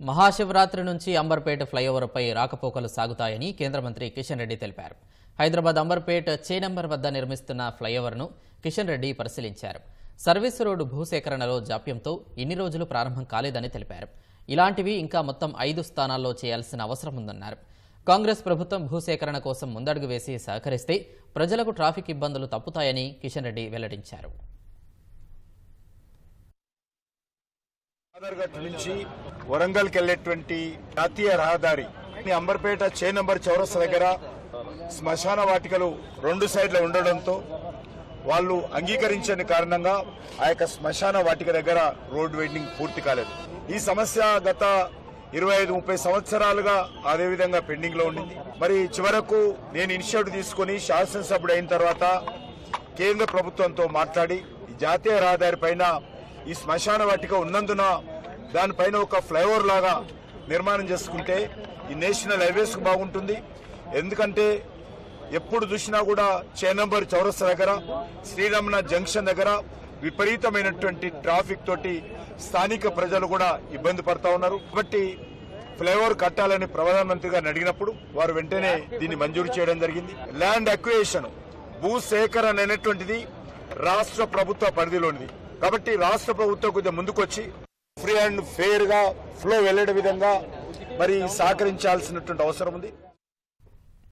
మహాశివరాత్రి నుంచి అంబర్పేట ఫ్లైఓవర్పై రాకపోకలు సాగుతాయని కేంద్ర మంత్రి కిషన్ రెడ్డి తెలిపారు. హైదరాబాద్ అంబర్పేట్ చే నంబర్ వద్ద నిర్మిస్తున్న ఫ్లైఓవర్ను కిషన్ రెడ్డి పరిశీలించారు. సర్వీస్ రోడ్డు భూసేకరణలో జాప్యంతో ఇన్ని రోజులు ప్రారంభం కాలేదని తెలిపారు. ఇలాంటివి ఇంకా మొత్తం ఐదు స్థానాల్లో చేయాల్సిన అవసరం ఉందన్నారు. కాంగ్రెస్ ప్రభుత్వం భూసేకరణ కోసం ముందడుగు వేసి సహకరిస్తే ప్రజలకు ట్రాఫిక్ ఇబ్బందులు తప్పుతాయని కిషన్ రెడ్డి వెల్లడించారు. నుంచి వరంగల్కి వెళ్ళేటువంటి జాతీయ రహదారి అంబర్పేట చే నంబర్ చౌరస్ దగ్గర శ్మశాన వాటికలు రెండు సైడ్ల ఉండడంతో వాళ్ళు అంగీకరించని కారణంగా ఆ యొక్క శ్మశాన వాటిక దగ్గర రోడ్ వెయిటింగ్ పూర్తి కాలేదు. ఈ సమస్య గత ఇరవై ఐదు ముప్పై సంవత్సరాలుగా అదే విధంగా పెండింగ్లో ఉండింది. మరి చివరకు నేను ఇనిషియేటివ్ తీసుకుని శాసనసభ్యుడు అయిన తర్వాత కేంద్ర ప్రభుత్వంతో మాట్లాడి జాతీయ రహదారి పైన ఈ శ్మశాన వాటిక ఉన్నందున దానిపైన ఒక ఫ్లైఓవర్ లాగా నిర్మాణం చేసుకుంటే ఈ నేషనల్ హైవేస్ బాగుంటుంది. ఎందుకంటే ఎప్పుడు చూసినా కూడా చేనంబర్ చౌరస్తా దగ్గర శ్రీరమణ జంక్షన్ దగ్గర విపరీతమైనటువంటి ట్రాఫిక్ తోటి స్థానిక ప్రజలు కూడా ఇబ్బంది పడతా ఉన్నారు. కాబట్టి ఫ్లైఓవర్ కట్టాలని ప్రధానమంత్రి గారిని అడిగినప్పుడు వారు వెంటనే దీన్ని మంజూరు చేయడం జరిగింది. ల్యాండ్ అక్వేషన్ భూ సేకరణ అనేటువంటిది రాష్ట్ర ప్రభుత్వ పరిధిలోనిది. కాబట్టి రాష్ట్ర ప్రభుత్వం కొద్దిగా ముందుకొచ్చి ఫ్రీ అండ్ ఫెయిర్గా ఫ్లో వెళ్ళే విధంగా మరి సహకరించాల్సినటువంటి అవసరం ఉంది.